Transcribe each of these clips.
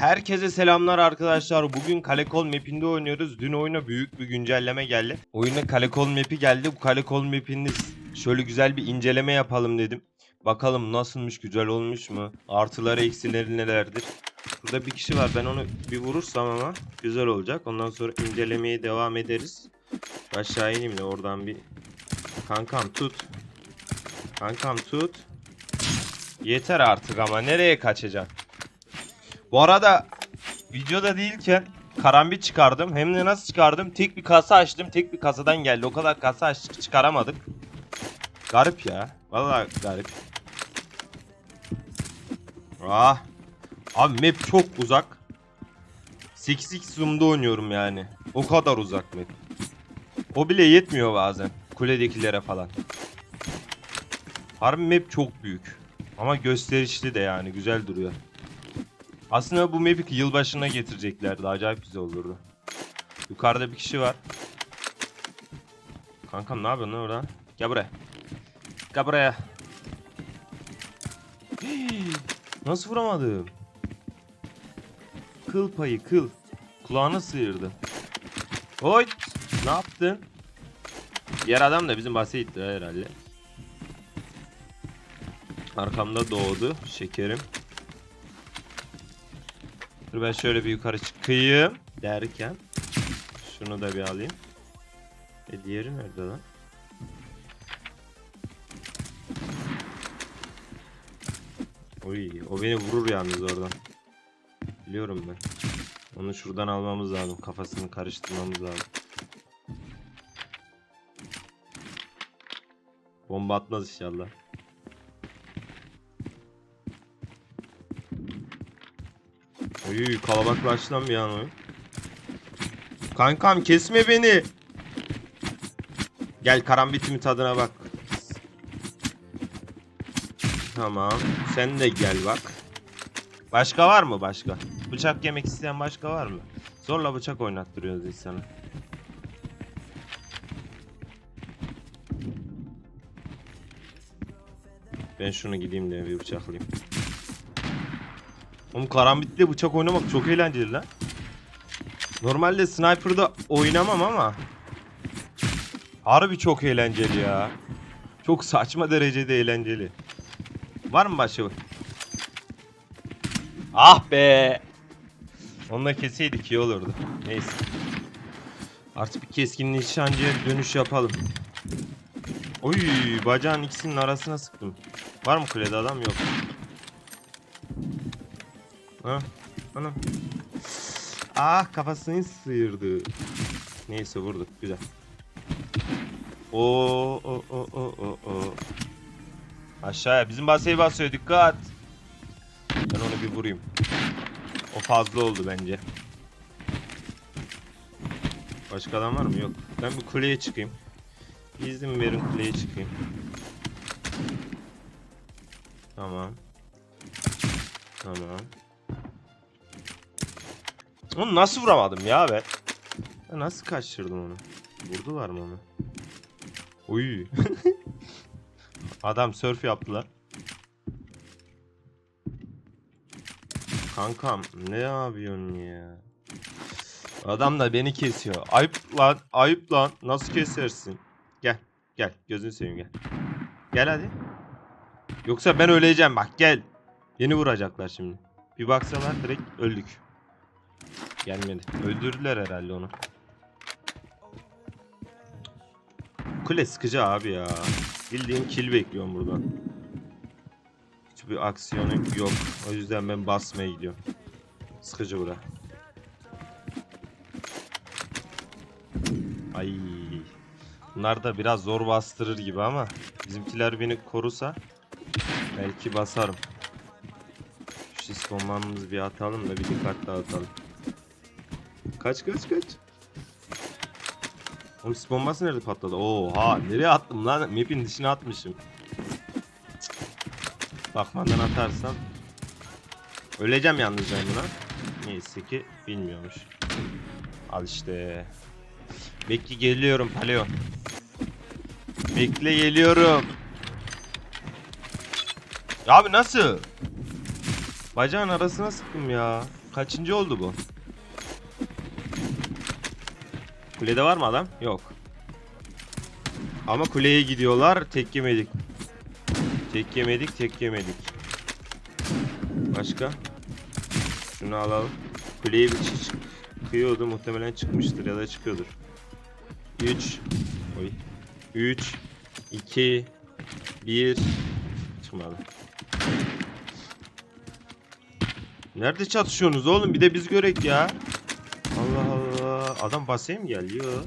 Herkese selamlar arkadaşlar. Bugün Kalekol map'inde oynuyoruz. Dün oyuna büyük bir güncelleme geldi. Oyuna Kalekol map'i geldi. Bu Kalekol map'ini şöyle güzel bir inceleme yapalım dedim. Bakalım nasılmış, güzel olmuş mu? Artıları, eksileri nelerdir? Burada bir kişi var. Ben onu bir vurursam ama güzel olacak. Ondan sonra incelemeye devam ederiz. Aşağı ineyim de oradan bir... Kankam tut. Kankam tut. Yeter artık ama nereye kaçacaksın? Bu arada videoda değilken karambit çıkardım. Hem de nasıl çıkardım? Tek bir kasa açtım. Tek bir kasadan geldi. O kadar kasa açtık çıkaramadık. Garip ya. Vallahi garip. Ah. Abi map çok uzak. 8x zoom'da oynuyorum yani. O kadar uzak map. O bile yetmiyor bazen. Kuledekilere falan. Harbi map çok büyük. Ama gösterişli de yani güzel duruyor. Aslında bu map'i yılbaşına getireceklerdi. Acayip güzel olurdu. Yukarıda bir kişi var. Kankam ne yapıyorsun lan orada? Gel buraya. Gel buraya. Nasıl vuramadım? Kıl payı kıl. Kulağını sıyırdı. Oy! Ne yaptın? Diğer adam da bizim bahse gitti herhalde. Arkamda doğdu şekerim. Dur ben şöyle bir yukarı çıkayım derken şunu da bir alayım. E diğeri nerede lan? Oy, o beni vurur yalnız oradan. Biliyorum ben. Onu şuradan almamız lazım. Kafasını karıştırmamız lazım. Bomba atmaz inşallah. Oy kalabalıklaştı lan bir an oyun. Kankam kesme beni. Gel karambitimin tadına bak. Tamam. Sen de gel bak. Başka var mı başka? Bıçak yemek isteyen başka var mı? Zorla bıçak oynattırıyoruz insana. Ben şunu gideyim de bir bıçaklayayım. Oğlum karambitle bıçak oynamak çok eğlenceli lan. Normalde sniper'da oynamam ama harbi çok eğlenceli ya. Çok saçma derecede eğlenceli. Var mı başka? Ah be. Onunla keseydik iyi olurdu. Neyse. Artık bir keskin nişancıya dönüş yapalım. Oy bacağın ikisinin arasına sıktım. Var mı kulede adam yok. Ha, anam. Ah kafasını sıyırdı. Neyse vurduk güzel. O o o o o o. Aşağıya bizim basayı basıyor dikkat. Ben onu bir vurayım. O fazla oldu bence. Başka adam var mı? Yok. Ben bir kuleye çıkayım. İzin verin kuleye çıkayım. Tamam. Tamam. Onu nasıl vuramadım ya ben? Ben nasıl kaçırdım onu? Vurdular mı onu? Uy. Adam surf yaptılar. Kankam ne yapıyorsun ya? Adam da beni kesiyor. Ayıp lan, ayıp lan. Nasıl kesersin? Gel, gel. Gözünü seveyim gel. Gel hadi. Yoksa ben öleceğim bak gel. Yeni vuracaklar şimdi. Bir baksalar direkt öldük. Gelmedi. Öldürdüler herhalde onu. Kule sıkıcı abi ya. Bildiğin kill bekliyorum buradan. Hiçbir aksiyonu yok. O yüzden ben basmaya gidiyorum. Sıkıcı bura. Ay. Bunlar da biraz zor bastırır gibi ama bizimkiler beni korusa belki basarım. Şu bombamızı bir atalım da bir dikkat dağıtalım. Kaç kaç kaç. Oğlum sis bombası nerede patladı? Oha nereye attım lan? Map'in dışına atmışım. Bakmadan atarsam öleceğim yalnız ben buna. Neyse ki bilmiyormuş. Al işte. Bekle geliyorum Paleon. Bekle geliyorum. Ya abi nasıl? Bacağın arasına sıktım ya. Kaçıncı oldu bu? Kulede var mı adam? Yok. Ama kuleye gidiyorlar. Tek yemedik. Tek yemedik, tek yemedik. Başka? Şunu alalım. Kuleye bir çık çıkıyordu. Muhtemelen çıkmıştır ya da çıkıyordur. 3 Oy. 3 2 1 Çıkmadı. Nerede çatışıyorsunuz oğlum? Bir de biz görek ya. Adam basaya mı geliyor?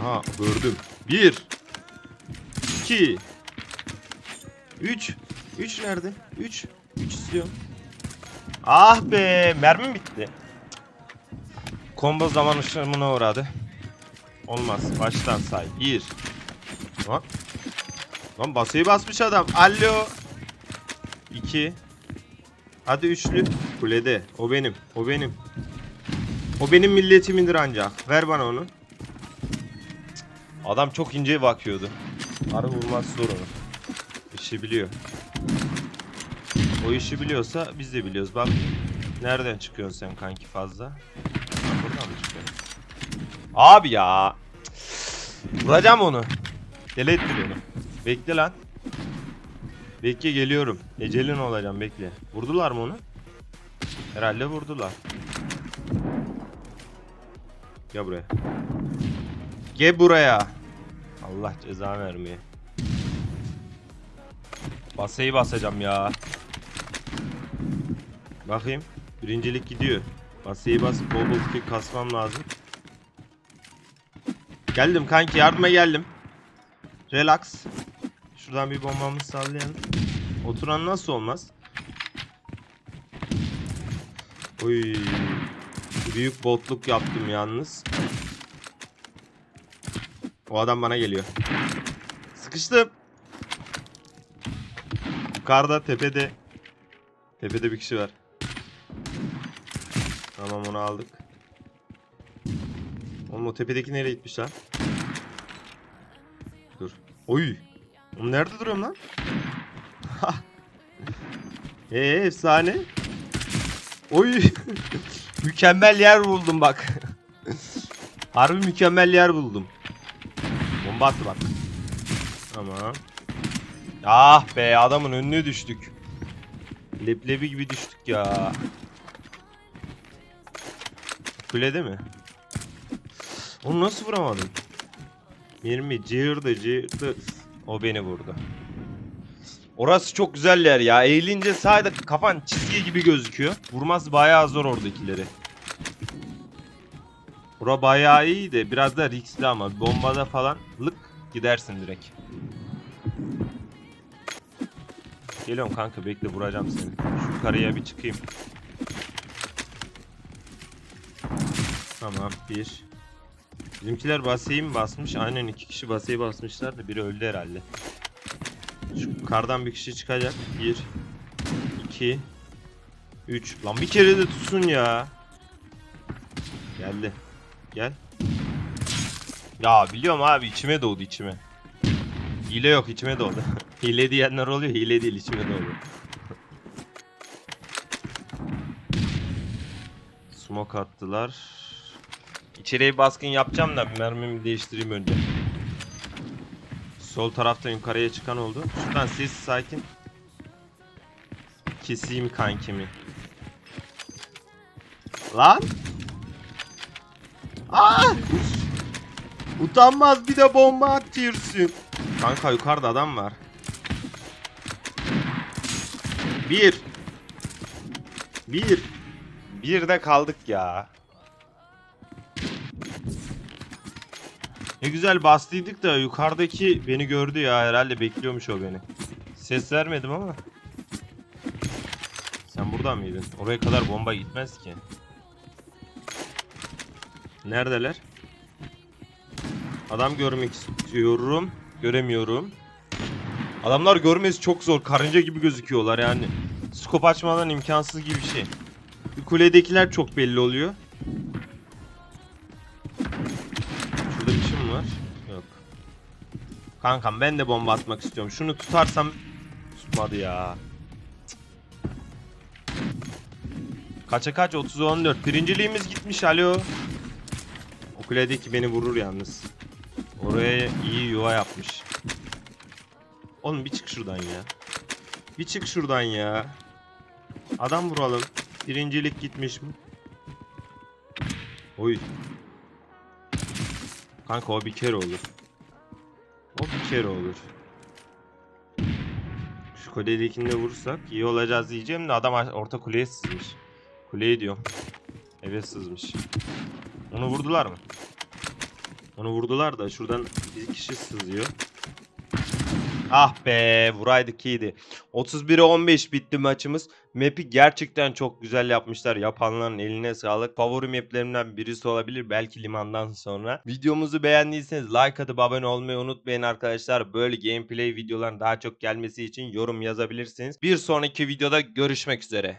Aha gördüm. 1 2 3 3 nerede? 3 3 istiyorum. Ah be, mermim bitti. Combo zaman ışınımına uğradı. Olmaz. Baştan say. 1 Lan. Lan basayı basmış adam. Alo. 2 Hadi üçlü. Kulede. O benim. O benim. O benim milletimindir ancak. Ver bana onu. Adam çok ince bakıyordu. Arı vurmaz zor onu. İşi biliyor. O işi biliyorsa biz de biliyoruz. Bak nereden çıkıyorsun sen kanki fazla? Buradan mı çıkıyorsun? Abi ya. Vuracağım onu. Deli etti beni. Bekle lan. Bekle geliyorum. Ecelin olacağım bekle. Vurdular mı onu? Herhalde vurdular. Gel buraya. Gel buraya. Allah ceza vermeye. Basayı basacağım ya. Bakayım. Birincilik gidiyor. Basayı basıp bol bol kick kasmam lazım. Geldim kanki yardıma geldim. Relax. Şuradan bir bombamızı sallayalım. Oturan nasıl olmaz? Oy. Büyük botluk yaptım yalnız. O adam bana geliyor. Sıkıştım. Yukarıda tepede. Tepede bir kişi var. Tamam onu aldık. Oğlum o tepedeki nereye gitmiş lan? Dur. Oy. Oğlum nerede duruyorum lan? Eee efsane. Oy. mükemmel yer buldum bak. Harbi mükemmel yer buldum. Bomba attı bak. Tamam. Ah be adamın önüne düştük. Leblebi gibi düştük ya. Kulede mi? Onu nasıl vuramadım? 20 cığırdı cığırdı. O beni vurdu. Orası çok güzel yer ya. Eğilince sağda kafan çizgi gibi gözüküyor. Vurması bayağı zor oradakileri. Bura bayağı iyi de biraz da riskli ama bombada falan lık gidersin direkt. Geliyorum kanka bekle vuracağım seni. Şu yukarıya bir çıkayım. Tamam bir. Bizimkiler baseyi mi basmış? Aynen iki kişi baseyi basmışlar da biri öldü herhalde. Şu kardan bir kişi çıkacak. 1 2 3 Lan bir kere de tutsun ya. Geldi. Gel. Ya biliyorum abi içime doğdu içime. Hile yok içime doğdu. Hile diyenler oluyor. Hile değil içime doğdu. Smoke attılar. İçeriye baskın yapacağım da mermimi değiştireyim önce. Sol taraftan yukarıya çıkan oldu. Şuradan siz sakin. Keseyim kankimi. Lan! Aa! Utanmaz bir de bomba atıyorsun. Kanka yukarıda adam var. Bir. Bir. Bir de kaldık ya. Ne güzel bastıydık da yukarıdaki beni gördü ya herhalde bekliyormuş o beni. Ses vermedim ama. Sen burada mıydın? Oraya kadar bomba gitmez ki. Neredeler? Adam görmek istiyorum. Göremiyorum. Adamlar görmesi çok zor. Karınca gibi gözüküyorlar yani. Skop açmadan imkansız gibi bir şey. Kuledekiler çok belli oluyor. Kankam ben de bomba atmak istiyorum. Şunu tutarsam tutmadı ya. Kaça kaç? 30 14. Birinciliğimiz gitmiş alo. O kuledeki beni vurur yalnız. Oraya iyi yuva yapmış. Oğlum bir çık şuradan ya. Bir çık şuradan ya. Adam vuralım. Birincilik gitmiş mi? Oy. Kanka o bir kere olur. Bir kere olur. Şu kuledekini de vursak iyi olacağız diyeceğim de adam orta kuleye sızmış. Kuleye diyorum. Eve sızmış. Onu vurdular mı? Onu vurdular da şuradan bir kişi sızıyor. Ah be vuraydık iyiydi. 31'e 15 bitti maçımız. Map'i gerçekten çok güzel yapmışlar. Yapanların eline sağlık. Favori maplerimden birisi olabilir. Belki limandan sonra. Videomuzu beğendiyseniz like atıp abone olmayı unutmayın arkadaşlar. Böyle gameplay videoların daha çok gelmesi için yorum yazabilirsiniz. Bir sonraki videoda görüşmek üzere.